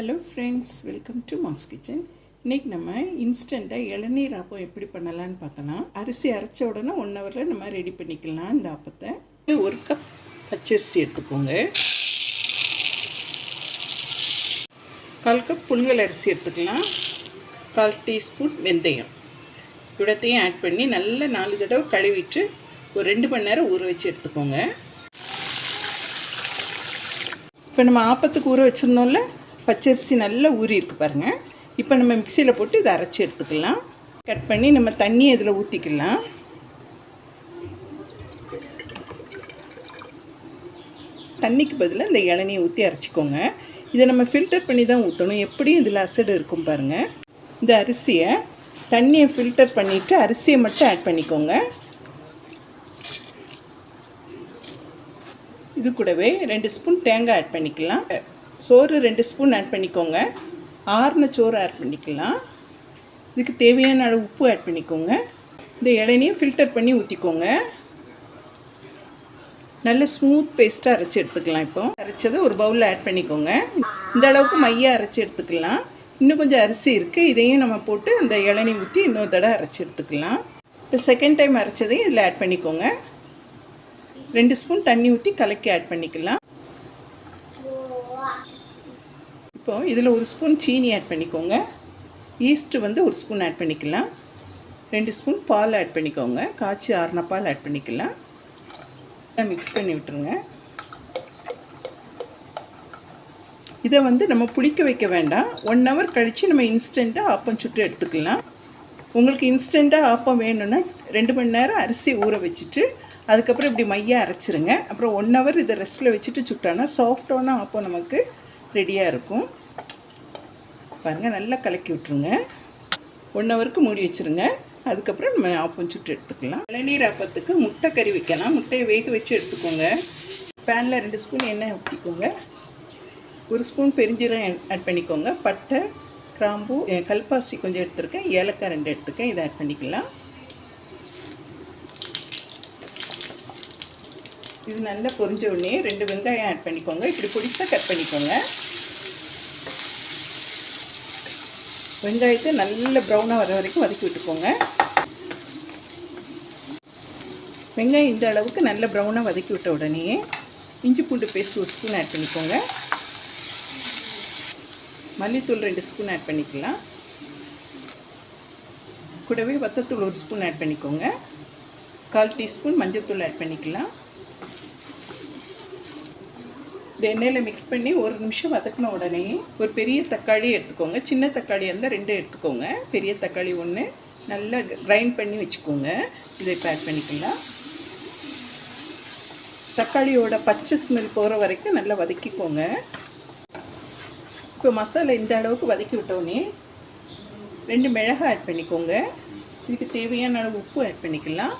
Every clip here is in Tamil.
Hello friends welcome to mass kitchen இன்னைக்கு நம்ம இன்ஸ்டண்ட்டாக இளநீர் ஆப்பம் எப்படி பண்ணலான்னு பார்க்கலாம் அரிசி அரைச்ச உடனே ஒன் ஹவரில் நம்ம ரெடி பண்ணிக்கலாம் இந்த ஆப்பத்தை. ஒரு கப் பச்சரிசி எடுத்துக்கோங்க. கால் கப் புழுங்கல் அரிசி எடுத்துக்கலாம். கால் டீஸ்பூன் வெந்தயம். இவ்வளோத்தையும் ஆட் பண்ணி நல்லா நாலு தடவை கழுவிட்டு ஒரு ரெண்டு மணி நேரம் ஊற வச்சு எடுத்துக்கோங்க. இப்போ நம்ம ஆப்பத்துக்கு ஊற வச்சுருந்தோம்ல பச்சரிசி நல்லா ஊறி இருக்கு பாருங்கள் இப்போ நம்ம மிக்சியில் போட்டு இதை அரைச்சி எடுத்துக்கலாம். கட் பண்ணி நம்ம தண்ணியை இதில் ஊற்றிக்கலாம் தண்ணிக்கு பதிலாக இந்த இளநியை ஊற்றி அரைச்சிக்கோங்க. இதை நம்ம ஃபில்டர் பண்ணி தான் ஊற்றணும் எப்படியும் இதில் அசடு இருக்கும் பாருங்கள் இந்த அரிசியை தண்ணியை ஃபில்டர் பண்ணிவிட்டு அரிசியை மட்டும் ஆட் பண்ணிக்கோங்க. இது கூடவே ரெண்டு ஸ்பூன் தேங்காய் ஆட் பண்ணிக்கலாம். சோறு ரெண்டு ஸ்பூன் ஆட் பண்ணிக்கோங்க. ஆறுன சோறு ஆட் பண்ணிக்கலாம். இதுக்கு தேவையான அளவு உப்பு ஆட் பண்ணிக்கோங்க. இந்த இளநியை ஃபில்டர் பண்ணி ஊற்றிக்கோங்க நல்ல ஸ்மூத் பேஸ்ட்டாக அரைச்சி எடுத்துக்கலாம் இப்போ. அரைச்சதை ஒரு பவுலில் ஆட் பண்ணிக்கோங்க. இந்த அளவுக்கு மையாக அரைச்சி எடுத்துக்கலாம். இன்னும் கொஞ்சம் அரிசி இருக்குது இதையும் நம்ம போட்டு அந்த இளநீ ஊற்றி இன்னொரு தடவை அரைச்சி எடுத்துக்கலாம். இப்போ செகண்ட் டைம் அரைச்சதையும் இதில் ஆட் பண்ணிக்கோங்க. ரெண்டு ஸ்பூன் தண்ணி ஊற்றி கலக்கி ஆட் பண்ணிக்கலாம். இப்போ இதில் ஒரு ஸ்பூன் சீனி ஆட் பண்ணிக்கோங்க. ஈஸ்ட்டு வந்து ஒரு ஸ்பூன் ஆட் பண்ணிக்கலாம். ரெண்டு ஸ்பூன் பால் ஆட் பண்ணிக்கோங்க. காய்ச்சி ஆறுன பால் ஆட் பண்ணிக்கலாம். மிக்ஸ் பண்ணி விட்டுருங்க. இதை வந்து நம்ம புளிக்க வைக்க வேண்டாம். ஒன் ஹவர் கழித்து நம்ம இன்ஸ்டண்ட்டாக ஆப்பம் சுட்டு எடுத்துக்கலாம். உங்களுக்கு இன்ஸ்டண்ட்டாக ஆப்பம் வேணும்னா ரெண்டு மணி நேரம் அரிசி ஊற வச்சுட்டு அதுக்கப்புறம் இப்படி மையாக அரைச்சிருங்க. அப்புறம் ஒன் ஹவர் இதை ரெஸ்ட்டில் வச்சுட்டு சுட்டானா சாஃப்டான அப்போ நமக்கு ரெடியாக இருக்கும். பாருங்கள் நல்லா கலக்கி விட்ருங்க ஒன் ஹவருக்கு மூடி வச்சுருங்க. அதுக்கப்புறம் நம்ம ஆப்பம் சுட்டு எடுத்துக்கலாம். இளநீர் ஆப்பத்துக்கு முட்டை கறி வைக்கலாம். முட்டையை வேக வச்சு எடுத்துக்கோங்க. பேனில் ரெண்டு ஸ்பூன் எண்ணெய் ஊற்றிக்கோங்க ஒரு ஸ்பூன் பெருஞ்சீரம் ஆட் பண்ணிக்கோங்க. பட்டை கிராம்பு கல்பாசி கொஞ்சம் எடுத்துருக்கேன். ஏலக்காய் ரெண்டு எடுத்துக்கேன். இதை ஆட் பண்ணிக்கலாம். இது நல்லா பொரிஞ்ச உடனே ரெண்டு வெங்காயம் ஆட் பண்ணிக்கோங்க. இப்படி பிடிச்சா கட் பண்ணிக்கோங்க. வெங்காயத்தை நல்ல ப்ரௌனாக வர வரைக்கும் வதக்கி விட்டுக்கோங்க. வெங்காயம் இந்த அளவுக்கு நல்ல ப்ரௌனாக வதக்கி விட்ட உடனே இஞ்சி பூண்டு பேஸ்ட் ஒரு ஸ்பூன் ஆட் பண்ணிக்கோங்க. மல்லித்தூள் ரெண்டு ஸ்பூன் ஆட் பண்ணிக்கலாம். கூடவே வத்தத்தூள் ஒரு ஸ்பூன் ஆட் பண்ணிக்கோங்க. கால் டீஸ்பூன் மஞ்சள்தூள் ஆட் பண்ணிக்கலாம். இந்த எண்ணெயில் மிக்ஸ் பண்ணி ஒரு நிமிஷம் வதக்கின உடனே ஒரு பெரிய தக்காளி எடுத்துக்கோங்க. சின்ன தக்காளி இருந்தால் ரெண்டு எடுத்துக்கோங்க. பெரிய தக்காளி ஒன்று நல்லா கிரைண்ட் பண்ணி வச்சுக்கோங்க. இதை இப்போ ஆட் பண்ணிக்கலாம். தக்காளியோட பச்சை ஸ்மெல் போகிற வரைக்கும் நல்லா வதக்கிக்கோங்க. இப்போ மசாலா இந்த அளவுக்கு வதக்கி விட்டோன்னே ரெண்டு மிளகாய் ஆட் பண்ணிக்கோங்க. இதுக்கு தேவையான அளவு உப்பு ஆட் பண்ணிக்கலாம்.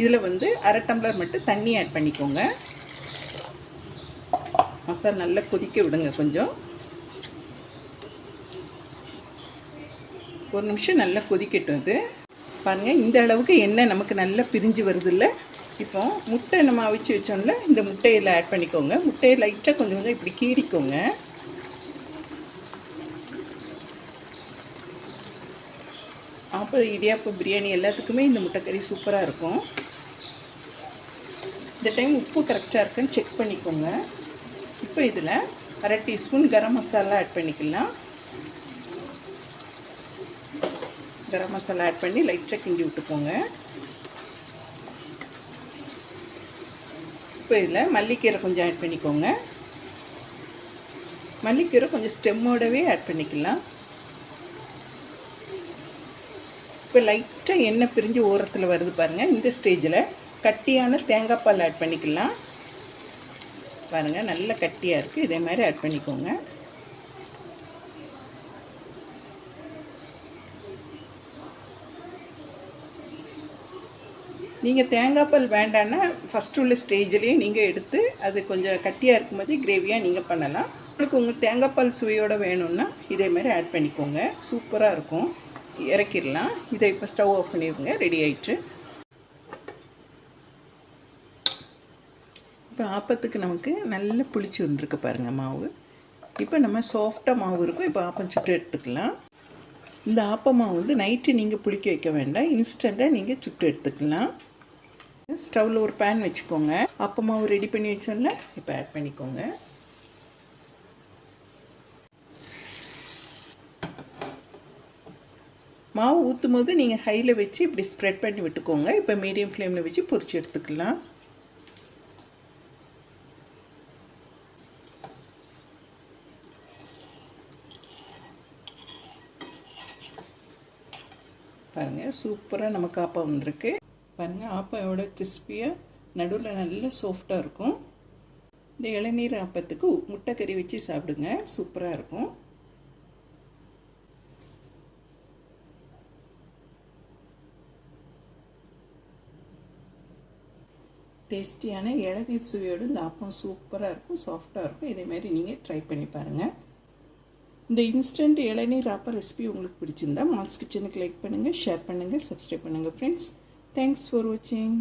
இதில் வந்து அரை டம்ளர் மட்டும் தண்ணி ஆட் பண்ணிக்கோங்க. மசாலா நல்லா கொதிக்க விடுங்க கொஞ்சம். ஒரு நிமிஷம் நல்லா கொதிக்கட்டும் இது. பாருங்கள் இந்த அளவுக்கு எண்ணெய் நமக்கு நல்லா பிரிஞ்சு வருதில்ல. இப்போ முட்டை நம்ம அவிச்சு வச்சோம்ல இந்த முட்டையில் ஆட் பண்ணிக்கோங்க. முட்டையை லைட்டாக கொஞ்சம் கொஞ்சம் இப்படி கீறிக்கோங்க. அப்புறம் இடியாப்பம் பிரியாணி எல்லாத்துக்குமே இந்த முட்டைக்கறி சூப்பராக இருக்கும். இந்த டைம் உப்பு கரெக்டாக இருக்குன்னு செக் பண்ணிக்கோங்க. இப்போ இதில் அரை டீஸ்பூன் கரம் மசாலா ஆட் பண்ணிக்கலாம். கரம் மசாலா ஆட் பண்ணி லைட்டாக கிண்டி விட்டுக்கோங்க. இப்போ இதில் மல்லிக்கீரை கொஞ்சம் ஆட் பண்ணிக்கோங்க. மல்லிக்கீரை கொஞ்சம் ஸ்டெம்மோடவே ஆட் பண்ணிக்கலாம். இப்போ லைட்டாக எண்ணெய் பிரிஞ்சு ஓரத்தில் வருது பாருங்கள் இந்த ஸ்டேஜில் கட்டியான தேங்காய் பால் ஆட் பண்ணிக்கலாம். பாருங்கள் நல்ல கட்டியாக இருக்குது இதே மாதிரி ஆட் பண்ணிக்கோங்க. நீங்கள் தேங்காய் பால் வேண்டான்னா ஃபஸ்ட்டு உள்ள ஸ்டேஜ்லேயே நீங்கள் எடுத்து அது கொஞ்சம் கட்டியாக இருக்கும்போது கிரேவியாக நீங்கள் பண்ணலாம். உங்களுக்கு உங்கள் தேங்காய் பால் சுவையோடு வேணும்னா இதே மாதிரி ஆட் பண்ணிக்கோங்க. சூப்பராக இருக்கும். இறக்கிடலாம். இதை இப்போ ஸ்டவ் ஆஃப் பண்ணிடுங்க. ரெடி ஆயிட்டு. இப்போ ஆப்பத்துக்கு நமக்கு நல்ல புளிச்சு வந்துருக்கு பாருங்கள் மாவு. இப்போ நம்ம சாஃப்டாக மாவு இருக்கும். இப்போ ஆப்பம் சுட்டு எடுத்துக்கலாம். இந்த ஆப்ப மாவு வந்து நைட்டு நீங்கள் புளிக்க வைக்க வேண்டாம். இன்ஸ்டண்ட்டாக நீங்கள் சுட்டு எடுத்துக்கலாம். ஸ்டவ்வில் ஒரு பேன் வச்சுக்கோங்க. ஆப்ப மாவு ரெடி பண்ணி வச்சோம்ல இப்போ ஆட் பண்ணிக்கோங்க. மாவு ஊற்றும் போது நீங்கள் ஹையில் வச்சு இப்படி ஸ்ப்ரெட் பண்ணி விட்டுக்கோங்க. இப்போ மீடியம் ஃப்ளேமில் வச்சு பொரிச்சு எடுத்துக்கலாம். பாருங்கள் சூப்பராக நமக்கு ஆப்பம் வந்திருக்கு. பாருங்கள் ஆப்பம் எவ்வளோ கிறிஸ்பியாக நடுவில் நல்ல சாஃப்டாக இருக்கும். இந்த இளநீர் ஆப்பத்துக்கு முட்டை கறி வச்சு சாப்பிடுங்க சூப்பராக இருக்கும். டேஸ்டியான இளநீர் சுவையோடு இந்த ஆப்பம் சூப்பராக இருக்கும் சாஃப்டாக இருக்கும். இதேமாரி நீங்கள் ட்ரை பண்ணி பாருங்கள் இந்த இன்ஸ்டன்ட் இளநீர் ஆப்பம் ரெசிபி உங்களுக்கு பிடிச்சிருந்தா மால்ஸ் கிச்சனுக்கு லைக் பண்ணுங்கள் ஷேர் பண்ணுங்கள் சப்ஸ்கிரைப் பண்ணுங்கள் ஃப்ரெண்ட்ஸ் தேங்க்ஸ் ஃபார் வாட்சிங்